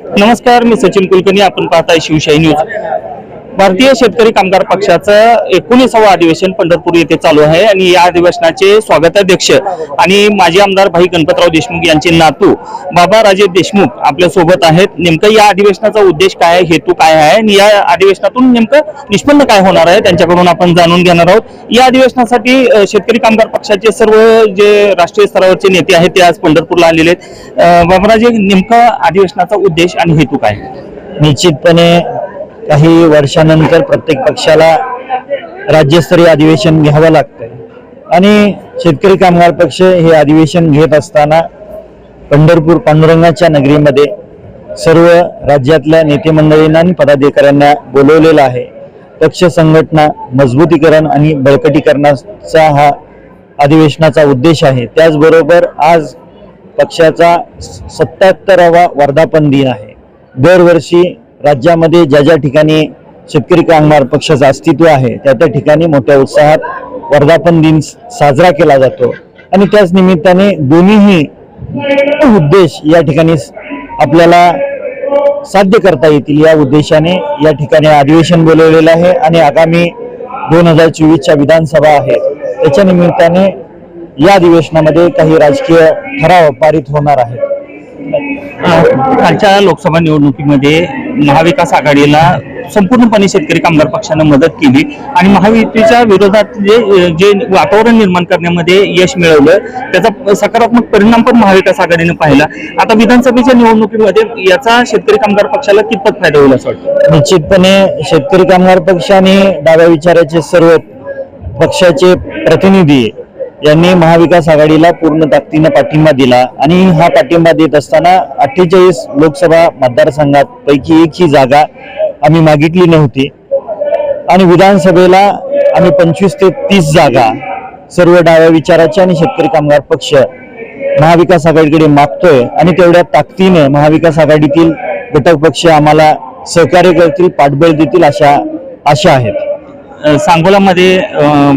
नमस्कार मी सचिन कुलकर्णी. आपण पाहताय शिवशाही न्यूज. भारतीय शेतकरी कामगार पक्षाचं एकोणीसावं अधिवेशन पंढरपूर येथे चालू आहे आणि या अधिवेशनाचे स्वागताध्यक्ष आणि माजी आमदार भाई गणपतराव देशमुख यांचे नातू बाबा राजे देशमुख आपल्यासोबत आहेत. नेमकं या अधिवेशनाचा उद्देश काय आहे हेतू काय आहे आणि या अधिवेशनातून नेमकं निष्पन्न काय होणार आहे त्यांच्याकडून आपण जाणून घेणार आहोत. या अधिवेशनासाठी शेतकरी कामगार पक्षाचे सर्व जे राष्ट्रीय स्तरावरचे नेते आहेत ते आज पंढरपूरला आलेले आहेत. बाबाराजे नेमका अधिवेशनाचा उद्देश आणि हेतू काय निश्चितपणे काही वर्षानंतर प्रत्येक पक्षाला राज्यस्तरीय अधिवेशन घ्यावं लागतंय. आणि शेतकरी कामगार पक्ष हे अधिवेशन घेत असताना पंढरपूर पांडुरंगाच्या नगरीमध्ये सर्व राज्यातल्या नेतेमंडळींना आणि पदाधिकाऱ्यांना बोलवलेलं आहे. पक्ष संघटना मजबूतीकरण आणि बळकटीकरणाचा हा अधिवेशनाचा उद्देश आहे. त्याचबरोबर आज पक्षाचा सत्याहत्तरावा वर्धापन दिन आहे. दरवर्षी राज्यामध्ये ज्या ज्या ठिकाणी शेतकरी कामगार पक्षाचं अस्तित्व आहे त्या त्या ठिकाणी मोठ्या उत्साहात वर्धापन दिन साजरा केला जातो. आणि त्याच निमित्ताने दोन्हीही उद्देश या ठिकाणी आपल्याला साध्य करता येतील. या उद्देशाने या ठिकाणी अधिवेशन बोलवलेलं आहे आणि आगामी दोन हजार चोवीसच्या विधानसभा आहे. त्याच्या निमित्ताने या अधिवेशनामध्ये काही राजकीय ठराव पारित होणार आहेत. कालच्या लोकसभा निवडणुकीमध्ये महाविकास आघाडीला संपूर्णपणे शेतकरी कामगार पक्षानं मदत केली आणि महायुतीच्या विरोधात जे जे वातावरण निर्माण करण्यामध्ये यश मिळवलं त्याचा सकारात्मक परिणाम पण महाविकास आघाडीने पाहिला. आता विधानसभेच्या निवडणुकीमध्ये याचा शेतकरी कामगार पक्षाला कितपत फायदा होईल असं वाटतं? निश्चितपणे शेतकरी कामगार पक्षाने डाव्या विचाराचे सर्व पक्षाचे प्रतिनिधी यांनी महाविकास आघाडीला पूर्ण ताकदीनं पाठिंबा दिला आणि हा पाठिंबा देत असताना अठ्ठेचाळीस लोकसभा मतदारसंघात पैकी एक ही जागा आम्ही मागितली नव्हती. आणि विधानसभेला आम्ही पंचवीस ते तीस जागा सर्व डाव्या विचाराचे आणि शेतकरी कामगार पक्ष महाविकास आघाडीकडे मागतोय आणि तेवढ्या ताकदीने महाविकास आघाडीतील घटक पक्ष आम्हाला सहकार्य करतील पाठबळ देतील अशा आशा आहेत. सांगोलामध्ये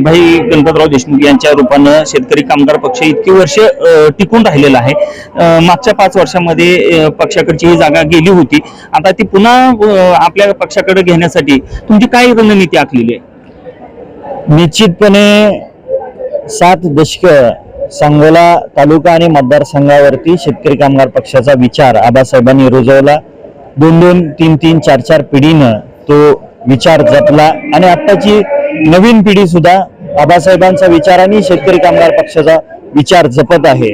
भाई गणपतराव देशमुख यांच्या रूपानं शेतकरी कामगार पक्ष इतकी वर्ष टिकून राहिलेला आहे. मागच्या पाच वर्षामध्ये पक्षाकडची ही जागा गेली होती. आता ती पुन्हा आपल्या पक्षाकडे घेण्यासाठी तुमची काय रणनीती आखलेली आहे? निश्चितपणे सात दशक सांगोला तालुका आणि मतदारसंघावरती शेतकरी कामगार पक्षाचा विचार आबासाहेबांनी रुजवला. दोन दोन तीन तीन चार चार पिढीनं तो विचार जपला आणि आत्ताची नवीन पिढी सुद्धा बाबासाहेबांचा विचार आणि शेतकरी कामगार पक्षाचा विचार जपत आहे.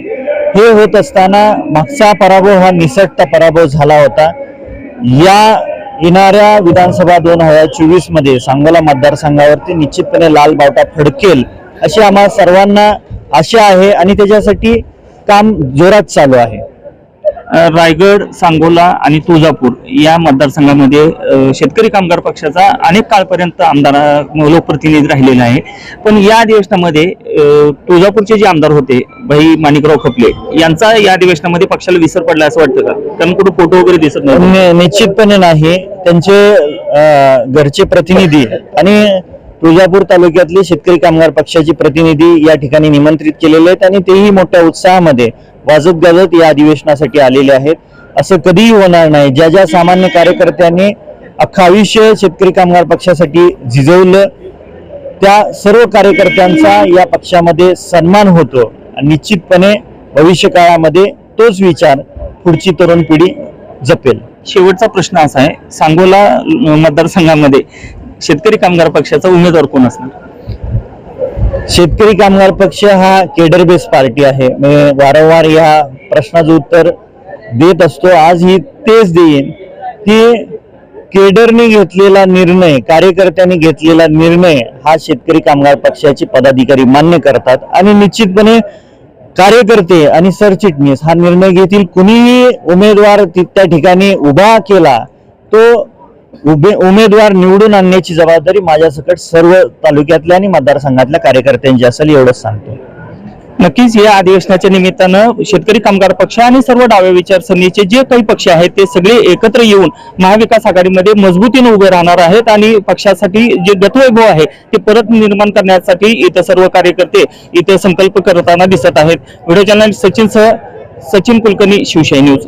हे होत असताना मागचा पराभव हा निसटता पराभव झाला होता. या येणाऱ्या विधानसभा दोन हजार चोवीसमध्ये सांगोला मतदारसंघावरती निश्चितपणे लाल बावटा फडकेल अशी आम्हा सर्वांना आशा आहे आणि त्याच्यासाठी काम जोरात चालू आहे. रायगड सांगोला आणि तुळजापूर या मतदारसंघामध्ये शेतकरी कामगार पक्षाचा अनेक काळपर्यंत आमदार लोकप्रतिनिधी राहिलेला आहे पण या अधिवेशनामध्ये तुळजापूरचे जे आमदार होते भाई माणिकराव खपले यांचा या अधिवेशनामध्ये पक्षाला विसर पडला असं वाटतं का? कारण कुठं फोटो वगैरे दिसत नाही निश्चितपणे नाही. त्यांचे घरचे प्रतिनिधी आणि तुळजापूर तालुक्यातले शेतकरी कामगार पक्षाचे प्रतिनिधी या ठिकाणी निमंत्रित केलेले आहेत आणि तेही मोठ्या उत्साहामध्ये वाजत गाजत या अधिवेशनासाठी आलेले आहेत. असं कधीही होणार नाही. ज्या ज्या सामान्य कार्यकर्त्यांनी अख्खं आयुष्य शेतकरी कामगार पक्षासाठी झिजवलं त्या सर्व कार्यकर्त्यांचा या पक्षामध्ये सन्मान होतो. आणि निश्चितपणे भविष्य काळामध्ये तोच विचार पुढची तरुण पिढी जपेल. शेवटचा प्रश्न असा आहे. सांगोला मतदारसंघामध्ये शेतकरी कामगार पक्षाचा उमेदवार कोण असणार? शेतकरी कामगार पक्ष हा केडर बेस पार्टी आहे. मी वारंवार या प्रश्नाचं उत्तर देत असतो. आजही तेच देईन की केडरने घेतलेला निर्णय कार्यकर्त्यांनी घेतलेला निर्णय हा शेतकरी कामगार पक्षाचे पदाधिकारी मान्य करतात. आणि निश्चितपणे कार्यकर्ते आणि सरचिटणीस हा निर्णय घेतील. कुणीही उमेदवार त्या ठिकाणी उभा केला तो उभे उमेदवार निवडून आणण्याची जबाबदारी माझ्यासकट सर्व तालुक्यातल्या आणि मतदारसंघातल्या कार्यकर्त्यांची असेल एवढंच सांगतो. नक्कीच या अधिवेशनाच्या निमित्तानं शेतकरी कामगार पक्ष आणि सर्व डाव्या विचारसरणीचे जे काही पक्ष आहेत ते सगळे एकत्र येऊन महाविकास आघाडीमध्ये मजबूतीने उभे राहणार आहेत आणि पक्षासाठी जे गतवैभव आहे ते परत निर्माण करण्यासाठी इथं सर्व कार्यकर्ते इथे संकल्प करताना दिसत आहेत. व्हिडिओ चॅनल सचिन सह सचिन कुलकर्णी शिवशाही न्यूज.